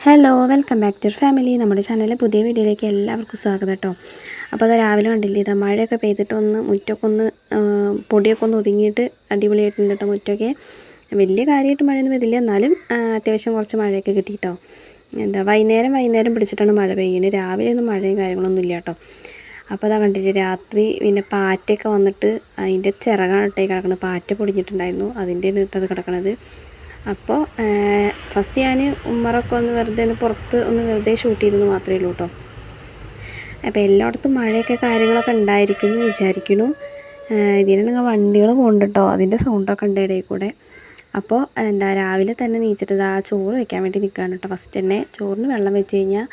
Hello welcome back to family നമ്മുടെ ചാനലിലെ പുതിയ വീഡിയോയിലേക്ക് എല്ലാവർക്കും സ്വാഗതം കേട്ടോ. അപ്പോൾ അത് രാവിലെ കണ്ടില്ലേ ഇതാ മഴയൊക്കെ പെയ്തിട്ട് ഒന്ന് മുറ്റമൊക്കെ ഒന്ന് പൊടിയൊക്കെ ഒന്ന് ഒതുങ്ങിയിട്ട് അടിപൊളിയായിട്ടുണ്ട് കേട്ടോ മുറ്റൊക്കെ. വലിയ കാര്യമായിട്ട് മഴയൊന്നും പെയ്തില്ല എന്നാലും അത്യാവശ്യം കുറച്ച് മഴയൊക്കെ കിട്ടി കേട്ടോ എന്താ വൈകുന്നേരം വൈകുന്നേരം പിടിച്ചിട്ടാണ് മഴ പെയ്യുന്നത്. രാവിലെ ഒന്നും മഴയും കാര്യങ്ങളൊന്നും ഇല്ല കേട്ടോ. അപ്പോൾ അതാ കണ്ടില്ലേ രാത്രി പിന്നെ പാറ്റയൊക്കെ വന്നിട്ട് അതിന്റെ ചിറകാണ് ഇട്ടേ കിടക്കുന്നത് പാറ്റ പൊടിഞ്ഞിട്ടുണ്ടായിരുന്നു അതിന്റെ അത് കിടക്കണത്. അപ്പോൾ ഫസ്റ്റ് ഞാൻ ഉമ്മറൊക്കെ ഒന്ന് വെറുതെ ഒന്ന് പുറത്ത് ഒന്ന് വെറുതെ ഷൂട്ട് ചെയ്തെന്ന് മാത്രമേ ഉള്ളൂ കേട്ടോ അപ്പോൾ എല്ലായിടത്തും മഴയൊക്കെ കാര്യങ്ങളൊക്കെ ഉണ്ടായിരിക്കും എന്ന് വിചാരിക്കുന്നു. ഇതിനാണെങ്കിൽ വണ്ടികൾ പോകുന്നുണ്ട് കേട്ടോ അതിന്റെ സൗണ്ടൊക്കെ ഉണ്ട് ഇടയിൽ കൂടെ. അപ്പോൾ എന്താ രാവിലെ തന്നെ നീച്ചിട്ട് ആ ചോറ് വെക്കാൻ വേണ്ടി നിൽക്കുകയാണ് കേട്ടോ ഫസ്റ്റ് തന്നെ ചോറിന് വെള്ളം വെച്ച് കഴിഞ്ഞാൽ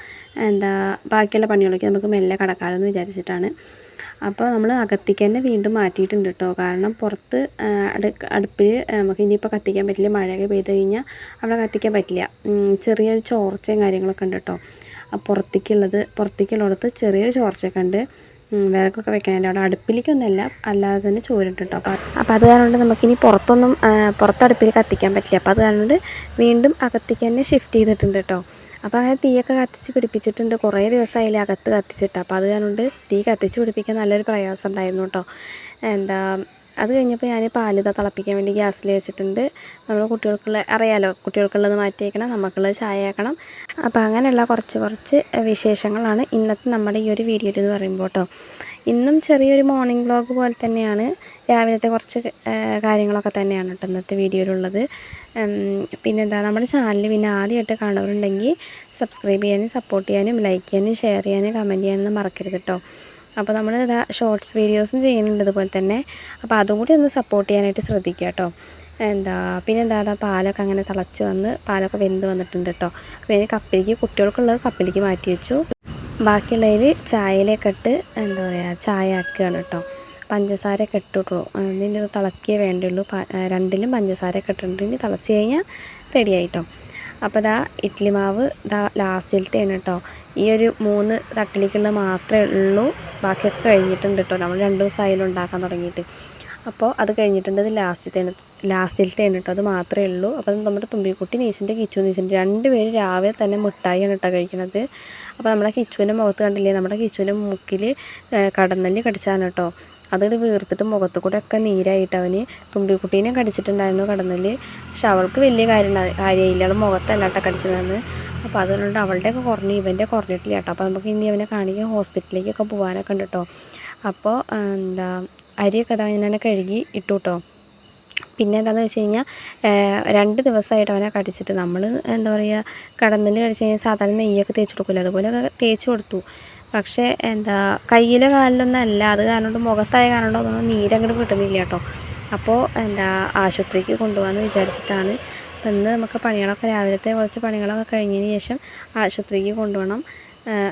എന്താ ബാക്കിയുള്ള പണികളൊക്കെ നമുക്ക് മെല്ലെ കടക്കാമെന്ന് വിചാരിച്ചിട്ടാണ്. അപ്പോൾ നമ്മൾ അകത്തേക്ക് തന്നെ വീണ്ടും മാറ്റിയിട്ടുണ്ട് കേട്ടോ. കാരണം പുറത്ത് അടുപ്പിൽ നമുക്ക് ഇനിയിപ്പോൾ കത്തിക്കാൻ പറ്റില്ല മഴയൊക്കെ പെയ്ത് കഴിഞ്ഞാൽ അവിടെ കത്തിക്കാൻ പറ്റില്ല. ചെറിയൊരു ചോർച്ചയും കാര്യങ്ങളൊക്കെ ഉണ്ട് കേട്ടോ. പുറത്തേക്കുള്ളത് പുറത്തേക്കുള്ളിടത്ത് ചെറിയൊരു ചോർച്ചയൊക്കെ ഉണ്ട്. വിറകൊക്കെ വെക്കാനായിട്ട് അവിടെ അടുപ്പിലേക്കൊന്നുമല്ല അല്ലാതെ തന്നെ ചോരുണ്ട് കേട്ടോ. അപ്പോൾ അപ്പോൾ അത് കാരണം നമുക്കിനി പുറത്തൊന്നും പുറത്തടുപ്പിൽ കത്തിക്കാൻ പറ്റില്ല. അപ്പോൾ അത് കാരണം വീണ്ടും അകത്തേക്ക് തന്നെ ഷിഫ്റ്റ് ചെയ്തിട്ടുണ്ട് കേട്ടോ. അപ്പോൾ അങ്ങനെ തീയൊക്കെ കത്തിച്ച് പിടിപ്പിച്ചിട്ടുണ്ട്. കുറേ ദിവസമായില്ലേ അകത്ത് കത്തിച്ചിട്ട്. അപ്പോൾ അത് കാരണം തീ കത്തിച്ച് പിടിപ്പിക്കാൻ നല്ലൊരു പ്രയാസം ഉണ്ടായിരുന്നു കേട്ടോ. എന്താ അത് കഴിഞ്ഞപ്പോൾ ഞാൻ പാൽ ഇതാ തിളപ്പിക്കാൻ വേണ്ടി ഗ്യാസിൽ വെച്ചിട്ടുണ്ട്. നമ്മൾ കുട്ടികൾക്കുള്ള അറിയാലോ കുട്ടികൾക്കുള്ളത് മാറ്റി വയ്ക്കണം നമുക്കുള്ളത് ചായ ആക്കണം അപ്പോൾ അങ്ങനെയുള്ള കുറച്ച് കുറച്ച് വിശേഷങ്ങളാണ് ഇന്നത്തെ നമ്മുടെ ഈ ഒരു വീഡിയോയിൽ എന്ന് പറയുമ്പോൾ കേട്ടോ. ഇന്നും ചെറിയൊരു മോർണിംഗ് വ്ളോഗ് പോലെ തന്നെയാണ്. രാവിലത്തെ കുറച്ച് കാര്യങ്ങളൊക്കെ തന്നെയാണ് കേട്ടോ ഇന്നത്തെ വീഡിയോയിലുള്ളത് പിന്നെന്താ നമ്മുടെ ചാനൽ പിന്നെ ആദ്യമായിട്ട് കാണുന്നവരുണ്ടെങ്കിൽ സബ്സ്ക്രൈബ് ചെയ്യാനും സപ്പോർട്ട് ചെയ്യാനും ലൈക്ക് ചെയ്യാനും ഷെയർ ചെയ്യാനും കമന്റ് ചെയ്യാനൊന്നും മറക്കരുത് കേട്ടോ അപ്പോൾ നമ്മൾ ഇതാ ഷോർട്സ് വീഡിയോസും ചെയ്യുന്നുണ്ട് ഇതുപോലെ തന്നെ. അപ്പോൾ അതും കൂടി ഒന്ന് സപ്പോർട്ട് ചെയ്യാനായിട്ട് ശ്രദ്ധിക്കുക കേട്ടോ എന്താ പിന്നെ എന്താ അതാ പാലൊക്കെ അങ്ങനെ തിളച്ച് വന്ന് പാലൊക്കെ വെന്ത് വന്നിട്ടുണ്ട് കേട്ടോ അപ്പോൾ ഞാൻ കപ്പിലേക്ക് കുട്ടികൾക്കുള്ളത് കപ്പിലേക്ക് മാറ്റി വെച്ചു. ബാക്കിയുള്ളതിൽ ചായയിലൊക്കെ ഇട്ട് എന്താ പറയുക ചായ ആക്കുകയാണ് കേട്ടോ പഞ്ചസാരയൊക്കെ ഇട്ടിട്ടുള്ളൂ ഇത് തിളക്കിയേ വേണ്ടുള്ളൂ. രണ്ടിലും പഞ്ചസാരയൊക്കെ ഇനി തിളച്ച് കഴിഞ്ഞാൽ റെഡി ആയിട്ടോ. അപ്പോൾ ഇതാ ഇഡ്ഡലി മാവ് ദാ ലാസ്റ്റിലത്തെയാണ് കേട്ടോ. ഈ ഒരു മൂന്ന് തട്ടിലേക്കുള്ള മാത്രമേ ഉള്ളൂ. ബാക്കിയൊക്കെ കഴിഞ്ഞിട്ടുണ്ട് കേട്ടോ. നമ്മൾ രണ്ട് ദിവസമായാലും ഉണ്ടാക്കാൻ തുടങ്ങിയിട്ട്. അപ്പോൾ അത് കഴിഞ്ഞിട്ടുണ്ട് ലാസ്റ്റ് തേണ ലാസ്റ്റിൽ കേട്ടോ അത് മാത്രമേ ഉള്ളൂ. അപ്പോൾ നമ്മുടെ തുമ്പിക്കുട്ടി നീച്ചിന്റെ കിച്ചു നീച്ചിന്റെ രണ്ട് പേര് രാവിലെ തന്നെ മിഠായിയാണ് കേട്ടോ കഴിക്കണത്. അപ്പോൾ നമ്മുടെ കിച്ചുവിന്റെ മുഖത്ത് കണ്ടില്ലേ നമ്മുടെ കിച്ചുവിന്റെ മൂക്കിൽ കടന്നല്ലി കടിച്ചാണ് കേട്ടോ. അതിട്ട് വീർത്തിട്ട് മുഖത്ത് കൂടെ ഒക്കെ നീരായിട്ട് അവന് തുമ്പിക്കുട്ടീനെ കടിച്ചിട്ടുണ്ടായിരുന്നു കടന്നൽ പക്ഷെ അവൾക്ക് വലിയ കാര്യം കാര്യമില്ല. അവൾ മുഖത്തല്ലാട്ട കടിച്ചതെന്ന് അപ്പോൾ അതുകൊണ്ട് അവളുടെയൊക്കെ കുറഞ്ഞ് ഇവന്റെ കുറഞ്ഞിട്ടില്ല കേട്ടോ. അപ്പോൾ നമുക്ക് ഇനി അവനെ കാണിക്കാൻ ഹോസ്പിറ്റലിലേക്കൊക്കെ പോകാനൊക്കെ ഉണ്ട് കേട്ടോ. അപ്പോൾ എന്താ അരിയൊക്കെ അതാ ഞാൻ കഴുകി ഇട്ടു കേട്ടോ പിന്നെ എന്താണെന്ന് വെച്ച് കഴിഞ്ഞാൽ രണ്ട് ദിവസമായിട്ട് അവനെ കടിച്ചിട്ട് നമ്മൾ എന്താ പറയുക കടന്നിൽ കടിച്ച് കഴിഞ്ഞാൽ സാധാരണ നെയ്യൊക്കെ തേച്ച് കൊടുക്കില്ല അതുപോലെ തേച്ച് കൊടുത്തു. പക്ഷേ എന്താ കയ്യിലെ കാലിലൊന്നും അല്ല. അത് കാരണം മുഖത്തായ കാരണം കൊണ്ട് അതൊന്നും നീരങ്ങോട്ട് കിട്ടുന്നില്ല കേട്ടോ അപ്പോൾ എന്താ ആശുപത്രിക്ക് കൊണ്ടുപോകാമെന്ന് വിചാരിച്ചിട്ടാണ്. ഇന്ന് നമുക്ക് പണികളൊക്കെ രാവിലത്തെ കുറച്ച് പണികളൊക്കെ കഴിഞ്ഞതിന് ശേഷം ആശുപത്രിക്ക് കൊണ്ടുപോകണം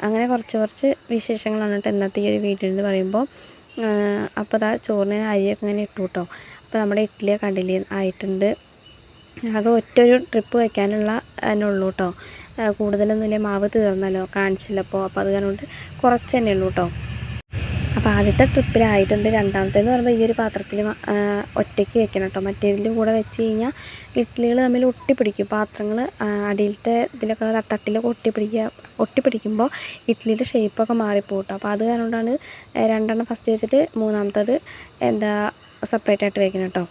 അങ്ങനെ കുറച്ച് കുറച്ച് വിശേഷങ്ങളാണ് കേട്ടോ ഇന്നത്തെ ഈ ഒരു വീഡിയോ എന്ന് പറയുമ്പോൾ. അപ്പോൾ അതാ ചോറിന് അരിയൊക്കെ ഇങ്ങനെ ഇട്ടു കേട്ടോ. അപ്പോൾ നമ്മുടെ ഇഡ്ഡലി കണ്ടില്ലേ ആയിട്ടുണ്ട്. ആകെ ഒറ്റൊരു ട്രിപ്പ് വയ്ക്കാനുള്ള അതിനുള്ളൂ കേട്ടോ. കൂടുതലൊന്നുമില്ല മാവ് തീർന്നല്ലോ കാണിച്ചല്ലോ അപ്പോൾ. അപ്പോൾ അത് കാരണം കുറച്ച് തന്നെ ഉള്ളൂ കേട്ടോ. അപ്പോൾ ആദ്യത്തെ ട്രിപ്പിലായിട്ടുണ്ട് രണ്ടാമത്തേന്ന് പറയുമ്പോൾ ഈ ഒരു പാത്രത്തിൽ ഒറ്റയ്ക്ക് വെക്കണം കേട്ടോ മറ്റേതിന്റെ കൂടെ വെച്ച് കഴിഞ്ഞാൽ ഇഡ്ഡലികൾ തമ്മിൽ ഒട്ടിപ്പിടിക്കും. പാത്രങ്ങൾ അടിയിലത്തെ ഇതിലൊക്കെ തട്ടിലൊക്കെ ഒട്ടിപ്പിടിക്കുക ഒട്ടിപ്പിടിക്കുമ്പോൾ ഇഡ്ഡലിയുടെ ഷേപ്പൊക്കെ മാറിപ്പോകും കേട്ടോ അപ്പോൾ അത് കാരണമാണ് രണ്ടെണ്ണം ഫസ്റ്റ് വെച്ചിട്ട് മൂന്നാമത്തത് എന്താ സെപ്പറേറ്റ് ആയിട്ട് വെക്കണം കേട്ടോ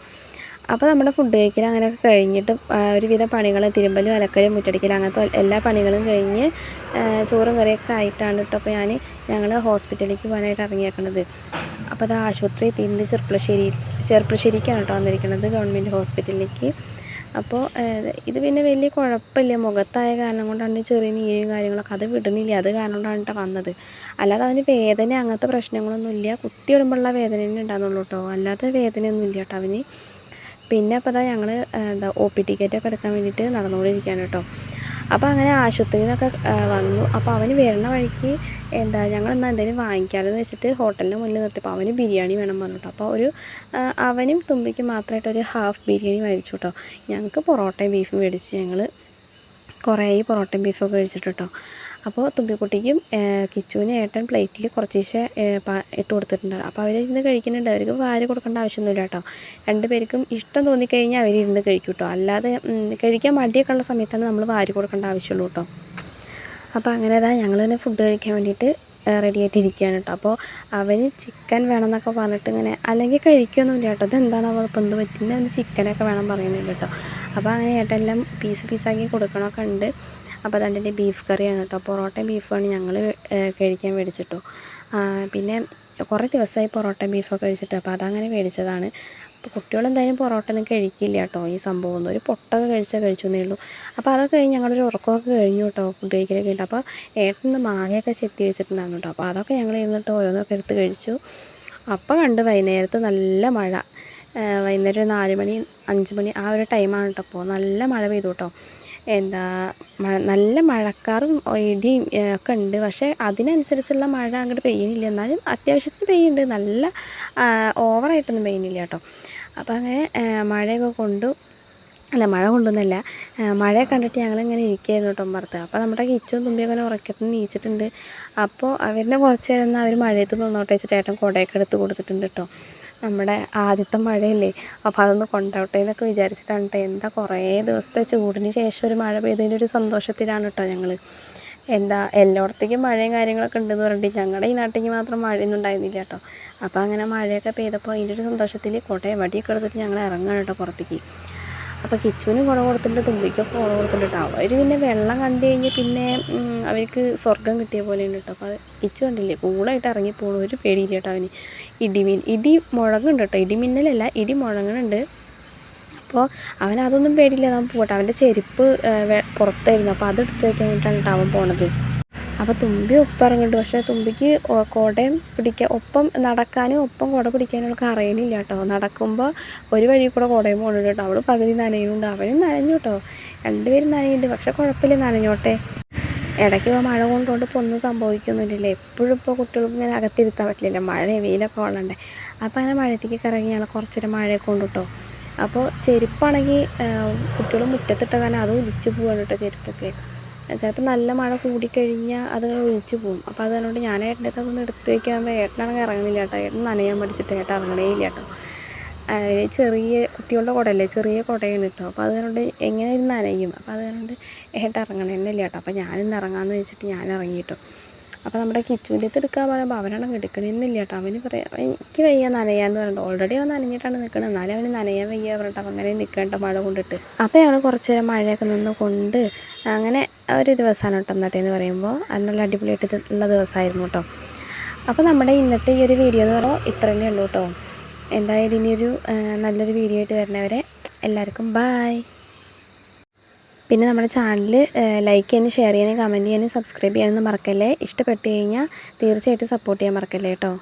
അപ്പോൾ നമ്മുടെ ഫുഡ് കഴിക്കൽ അങ്ങനെയൊക്കെ കഴിഞ്ഞിട്ട് ഒരുവിധ പണികൾ തിരുമ്പലും അലക്കലും മുറ്റടിക്കലും അങ്ങനത്തെ എല്ലാ പണികളും കഴിഞ്ഞ് ചോറും കറിയൊക്കെ ആയിട്ടാണ് കേട്ടോ അപ്പോൾ ഞാൻ ഞങ്ങൾ ഹോസ്പിറ്റലിലേക്ക് പോകാനായിട്ട് ഇറങ്ങിയേക്കണത്. അപ്പോൾ അത് ആശുപത്രി തിന്ന് ചെർപ്പളശ്ശേരി ചെർപ്പളശ്ശേരിക്കാണ് കേട്ടോ വന്നിരിക്കുന്നത് ഗവൺമെന്റ് ഹോസ്പിറ്റലിലേക്ക്. അപ്പോൾ ഇത് പിന്നെ വലിയ കുഴപ്പമില്ല. മുഖത്തായ കാരണം കൊണ്ടാണ് ചെറിയ നീരും കാര്യങ്ങളൊക്കെ അത് വിടുന്നില്ല. അത് കാരണം കൊണ്ടാണ് കേട്ടോ വന്നത്. അല്ലാതെ അവന് വേദന അങ്ങനത്തെ പ്രശ്നങ്ങളൊന്നുമില്ല. കുത്തി ഇടുമ്പോഴുള്ള വേദന തന്നെ ഉണ്ടാകുന്നുള്ളൂ കേട്ടോ. അല്ലാതെ വേദനയൊന്നും ഇല്ല കേട്ടോ അവന്. പിന്നെ അപ്പോൾ അതാ ഞങ്ങൾ എന്താ ഒ പി ടിക്കറ്റൊക്കെ എടുക്കാൻ വേണ്ടിയിട്ട് നടന്നുകൊണ്ടിരിക്കുകയാണ് കേട്ടോ. അപ്പോൾ അങ്ങനെ ആശുപത്രിയിൽ നിന്നൊക്കെ വന്നു. അപ്പോൾ അവന് വരുന്ന വഴിക്ക് എന്താ ഞങ്ങൾ എന്നാൽ എന്തെങ്കിലും വാങ്ങിക്കാമെന്ന് വെച്ചിട്ട് ഹോട്ടലിന് മുന്നിൽ നിർത്തിയപ്പോൾ അവന് ബിരിയാണി വേണം പറഞ്ഞു കേട്ടോ. അപ്പോൾ ഒരു അവനും തുമ്പിക്ക് മാത്രമായിട്ട് ഒരു ഹാഫ് ബിരിയാണി മേടിച്ചു കേട്ടോ. ഞങ്ങൾക്ക് പൊറോട്ടയും ബീഫും മേടിച്ച് ഞങ്ങൾ കുറേ പൊറോട്ടയും ബീഫൊക്കെ കഴിച്ചിട്ട് കേട്ടോ. അപ്പോൾ തുമ്പിക്കുട്ടിക്കും കിച്ചുവിന് ഏട്ടൻ പ്ലേറ്റിൽ കുറച്ച് ശേ ഇട്ട് കൊടുത്തിട്ടുണ്ട്. അപ്പോൾ അവർ ഇരുന്ന് കഴിക്കുന്നുണ്ട്. അവർക്ക് വാരി കൊടുക്കേണ്ട ആവശ്യമൊന്നുമില്ല കേട്ടോ. രണ്ടുപേർക്കും ഇഷ്ടം തോന്നിക്കഴിഞ്ഞാൽ അവർ ഇരുന്ന് കഴിക്കും കേട്ടോ. അല്ലാതെ കഴിക്കാൻ മടിയൊക്കെ ഉള്ള സമയത്താണ് നമ്മൾ വാരി കൊടുക്കേണ്ട ആവശ്യമുള്ളൂ കേട്ടോ. അപ്പോൾ അങ്ങനെ അതാ ഞങ്ങൾ തന്നെ ഫുഡ് കഴിക്കാൻ വേണ്ടിയിട്ട് റെഡി ആയിട്ടിരിക്കുകയാണ് കേട്ടോ. അപ്പോൾ അവന് ചിക്കൻ വേണമെന്നൊക്കെ പറഞ്ഞിട്ട് ഇങ്ങനെ അല്ലെങ്കിൽ കഴിക്കൊന്നുമില്ല കേട്ടോ. ഇതെന്താണ് അപ്പോൾ എന്ത് പറ്റുന്നത് അവന് ചിക്കനൊക്കെ വേണം പറയുന്നുണ്ട് കേട്ടോ. അപ്പോൾ അങ്ങനെ ഏട്ടെല്ലാം പീസ് പീസാക്കി കൊടുക്കണമൊക്കെ ഉണ്ട്. അപ്പോൾ അതുകൊണ്ട് ബീഫ് കറിയാണ് കേട്ടോ. പൊറോട്ടയും ബീഫുമാണ് ഞങ്ങൾ കഴിക്കാൻ മേടിച്ചിട്ടോ പിന്നെ കുറേ ദിവസമായി പൊറോട്ടയും ബീഫൊക്കെ കഴിച്ചിട്ട്. അപ്പോൾ അതങ്ങനെ മേടിച്ചതാണ് അപ്പോൾ കുട്ടികളെന്തായാലും പൊറോട്ട ഒന്നും കഴിക്കില്ല കേട്ടോ ഈ സംഭവം ഒന്നും. ഒരു പൊട്ടൊക്കെ കഴിച്ചാൽ കഴിച്ചു എന്നേ ഉള്ളൂ. അപ്പോൾ അതൊക്കെ കഴിഞ്ഞ് ഞങ്ങളൊരു ഉറക്കമൊക്കെ കഴിഞ്ഞു കേട്ടോ ഫുഡ് കഴിക്കലൊക്കെ ഉണ്ട് അപ്പോൾ ഏട്ടന് മാങ്ങയൊക്കെ ചെത്തി വെച്ചിട്ടുണ്ടായിരുന്നു കേട്ടോ. അപ്പോൾ അതൊക്കെ ഞങ്ങൾ ഇരുന്നിട്ട് ഓരോന്നൊക്കെ എടുത്ത് കഴിച്ചു. അപ്പോൾ കണ്ട് വൈകുന്നേരത്ത് നല്ല മഴ. വൈകുന്നേരം ഒരു നാല് മണി അഞ്ച് മണി ആ ഒരു ടൈമാണ് കേട്ടോ. അപ്പോൾ നല്ല മഴ പെയ്തു കേട്ടോ. എന്താ മഴ നല്ല മഴക്കാറും ഇടിയും ഒക്കെ ഉണ്ട് പക്ഷേ അതിനനുസരിച്ചുള്ള മഴ അങ്ങോട്ട് പെയ്യുന്നില്ല. എന്നാലും അത്യാവശ്യത്തിന് പെയ്യുന്നുണ്ട്. നല്ല ഓവറായിട്ടൊന്നും പെയ്യുന്നില്ല കേട്ടോ. അപ്പോൾ അങ്ങനെ മഴയൊക്കെ കൊണ്ടു അല്ല മഴ കൊണ്ടൊന്നല്ല മഴയെ കണ്ടിട്ട് ഞങ്ങളിങ്ങനെ ഇരിക്കുകയായിരുന്നു കേട്ടോ പുറത്ത്. അപ്പോൾ നമ്മുടെ കിച്ചും തുമ്പിയൊക്കെ അങ്ങനെ ഉറക്കത്തിൽ നീച്ചിട്ടുണ്ട്. അപ്പോൾ അവരിനെ കുറച്ച് നേരം അവർ മഴയത്ത് നിന്നോട്ടെ വെച്ചിട്ട് ഏട്ടൻ കുടയൊക്കെ എടുത്ത് കൊടുത്തിട്ടുണ്ട് കേട്ടോ. നമ്മുടെ ആദ്യത്തെ മഴയല്ലേ? അപ്പോൾ അതൊന്ന് കൊണ്ടോട്ടെ എന്നൊക്കെ വിചാരിച്ചിട്ടാണ് കേട്ടോ എന്താ കുറേ ദിവസത്തെ ചൂടിന് ശേഷം ഒരു മഴ പെയ്തതിന്റെ ഒരു സന്തോഷത്തിലാണ് കേട്ടോ ഞങ്ങൾ എന്താ എല്ലായിടത്തേക്കും മഴയും കാര്യങ്ങളൊക്കെ ഉണ്ടെന്ന് പറഞ്ഞിട്ട് ഞങ്ങളുടെ ഈ നാട്ടിലേക്ക് മാത്രം മഴയൊന്നും ഉണ്ടായിരുന്നില്ല കേട്ടോ അപ്പോൾ അങ്ങനെ മഴയൊക്കെ പെയ്തപ്പോൾ അതിന്റെ ഒരു സന്തോഷത്തിൽ കോട്ടയം വടിയൊക്കെ എടുത്തിട്ട് ഞങ്ങൾ ഇറങ്ങുകയാണ് കേട്ടോ പുറത്തേക്ക്. അപ്പോൾ കിച്ചുവിന് കുട കൊടുത്തിട്ടുണ്ട് തുമ്പിക്കൊക്കെ കുട കൊടുത്തിട്ടുണ്ട്. കേട്ടോ അവർ പിന്നെ വെള്ളം കണ്ടു കഴിഞ്ഞ് പിന്നെ അവർക്ക് സ്വർഗം കിട്ടിയ പോലെയുണ്ട് കേട്ടോ. അപ്പോൾ കിച്ചു കണ്ടില്ലേ കൂളായിട്ട് ഇറങ്ങി പോകണു ഒരു പേടിയില്ല കേട്ടോ അവന്. ഇടിമിൻ ഇടി മുഴങ്ങുന്നുണ്ട് കേട്ടോ. ഇടിമിന്നലല്ല ഇടി മുഴങ്ങുന്നുണ്ട് അപ്പോൾ അവൻ അതൊന്നും പേടിയില്ല. അവൻ പോട്ടെ. അവന്റെ ചെരുപ്പ് പുറത്തായിരുന്നു. അപ്പോൾ അതെടുത്ത് വയ്ക്കാൻ വേണ്ടിയിട്ടാണ് കേട്ടോ അവൻ പോണത്. അപ്പോൾ തുമ്പി ഒപ്പം ഇറങ്ങുന്നുണ്ട് പക്ഷേ തുമ്പിക്ക് കുടയും പിടിക്കാൻ ഒപ്പം നടക്കാനും ഒപ്പം കുട പിടിക്കാനും അവൾക്ക് അറിയണില്ല കേട്ടോ. നടക്കുമ്പോൾ ഒരു വഴി കൂടെ കുടയും പോകുന്നുണ്ട് കേട്ടോ. അവൾ പകുതി നനയുന്നുണ്ട്. അവനും നനഞ്ഞു കേട്ടോ. രണ്ടുപേരും നനയുന്നുണ്ട്. പക്ഷേ കുഴപ്പമില്ല നനഞ്ഞോട്ടെ. ഇടയ്ക്ക് ഇപ്പോൾ മഴ കൊണ്ടുകൊണ്ട് ഇപ്പോൾ ഒന്നും സംഭവിക്കുന്നില്ല. എപ്പോഴും ഇപ്പോൾ കുട്ടികൾക്ക് ഇങ്ങനെ അകത്തിരുത്താൻ പറ്റില്ലല്ലോ. മഴ വെയിലൊക്കെ കൊള്ളണ്ടേ. അപ്പോൾ അങ്ങനെ മഴത്തേക്ക് ഇറങ്ങി ഞങ്ങൾ കുറച്ച് നേരം മഴയൊക്കെ കൊണ്ട് കേട്ടോ. അപ്പോൾ ചെരുപ്പാണെങ്കിൽ കുട്ടികൾ മുറ്റത്തിട്ട കാരണം അത് ഒലിച്ച് പോവാണ് കേട്ടോ ചെരുപ്പൊക്കെ. ചിലപ്പോൾ നല്ല മഴ കൂടിക്കഴിഞ്ഞാൽ അതുങ്ങൾ ഒഴിച്ചു പോകും. അപ്പോൾ അതുകൊണ്ട് ഞാൻ ഏട്ടന്റെ അടുത്ത് അതൊന്ന് എടുത്ത് വയ്ക്കാകുമ്പോൾ ഏട്ടനാണെങ്കിൽ ഇറങ്ങുന്നില്ല കേട്ടോ. ഏട്ടൻ നനയാൻ പഠിച്ചിട്ട് ഏട്ടൻ ഇറങ്ങണേ ഇല്ല കേട്ടോ. ചെറിയ കുട്ടികളുടെ കുടയല്ലേ? ചെറിയ കുടയാണ് കേട്ടോ. അപ്പോൾ അതുകൊണ്ട് എങ്ങനെ ഇരുന്ന് നനയും? അപ്പോൾ അതുകൊണ്ട് ഏട്ടൻ ഇറങ്ങണേ ഇല്ല കേട്ടോ. അപ്പോൾ ഞാനിന്ന് ഇറങ്ങാമെന്ന് വെച്ചിട്ട് ഞാൻ ഇറങ്ങി കേട്ടോ. അപ്പോൾ നമ്മുടെ കിച്ചുവിന്റെ അടുത്ത് എടുക്കാൻ പറയുമ്പോൾ അവനാണ് എടുക്കണമെന്നില്ല കേട്ടോ. അവന് പറയാം എനിക്ക് വയ്യ നനയാന്ന് പറഞ്ഞിട്ട്. ഓൾറെഡി അവൻ നനഞ്ഞിട്ടാണ് നിൽക്കുന്നത് എന്നാലും അവന് നനയാൻ വയ്യ പറഞ്ഞിട്ട് അങ്ങനെ നിൽക്കേണ്ട മഴ കൊണ്ടിട്ട്. അപ്പോൾ ഞങ്ങൾ കുറച്ച് നേരം മഴയൊക്കെ നിന്ന് കൊണ്ട് അങ്ങനെ ഒരു ദിവസമാണ് കേട്ടോ ഇന്നത്തേന്ന് പറയുമ്പോൾ നല്ല അടിപൊളിയായിട്ട് ഉള്ള ദിവസമായിരുന്നു കേട്ടോ. അപ്പോൾ നമ്മുടെ ഇന്നത്തെ ഈ ഒരു വീഡിയോ എന്ന് പറയുമ്പോൾ ഇത്ര തന്നെ ഉള്ളൂ കേട്ടോ. എന്തായാലും ഇനിയൊരു നല്ലൊരു വീഡിയോ ആയിട്ട് വരുന്നവരെ എല്ലാവർക്കും ബായ് പിന്നെ നമ്മുടെ ചാനൽ ലൈക്ക് ചെയ്യാനും ഷെയർ ചെയ്യാനും കമന്റ് ചെയ്യാനും സബ്സ്ക്രൈബ് ചെയ്യാനൊന്നും മറക്കല്ലേ? ഇഷ്ടപ്പെട്ട് കഴിഞ്ഞാൽ തീർച്ചയായിട്ടും സപ്പോർട്ട് ചെയ്യാൻ മറക്കല്ലേ കേട്ടോ